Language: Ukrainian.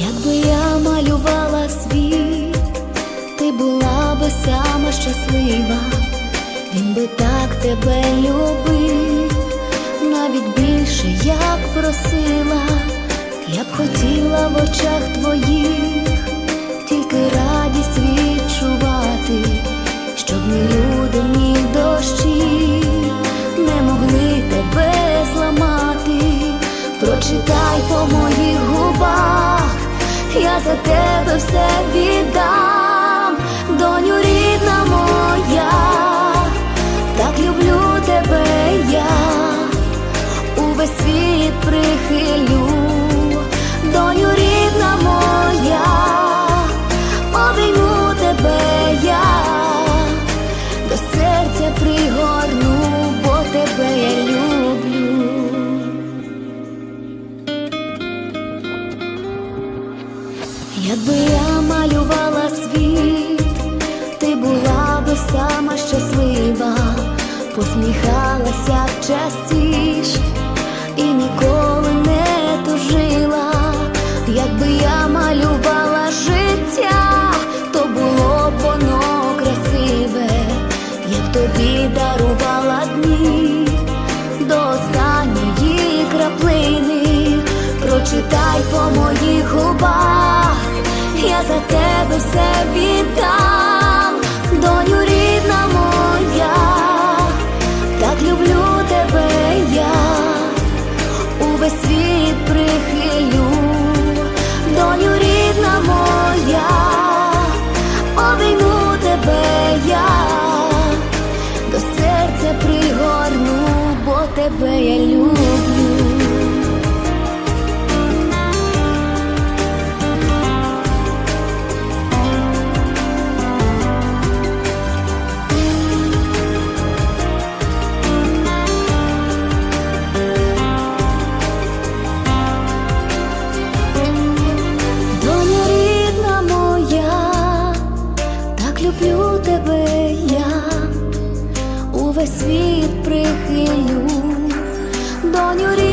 Якби я малювала світ, ти була би сама щаслива, він би так тебе любив, навіть більше як просила, я б хотіла в очах твоїх. За тебе все віддам, доню рідна моя, так люблю тебе я, увесь світ прихилю, доню рідна моя, обійму тебе я, до серця пригорну, бо тебе я Якби я малювала світ, ти була би сама щаслива, посміхалася б частіше і ніколи не віддам, доню рідна моя, так люблю тебе я, увесь світ прихилю, доню рідна моя, обійму тебе я, до серця пригорну, бо тебе я люблю. Тебе я, увесь світ прихилю, доню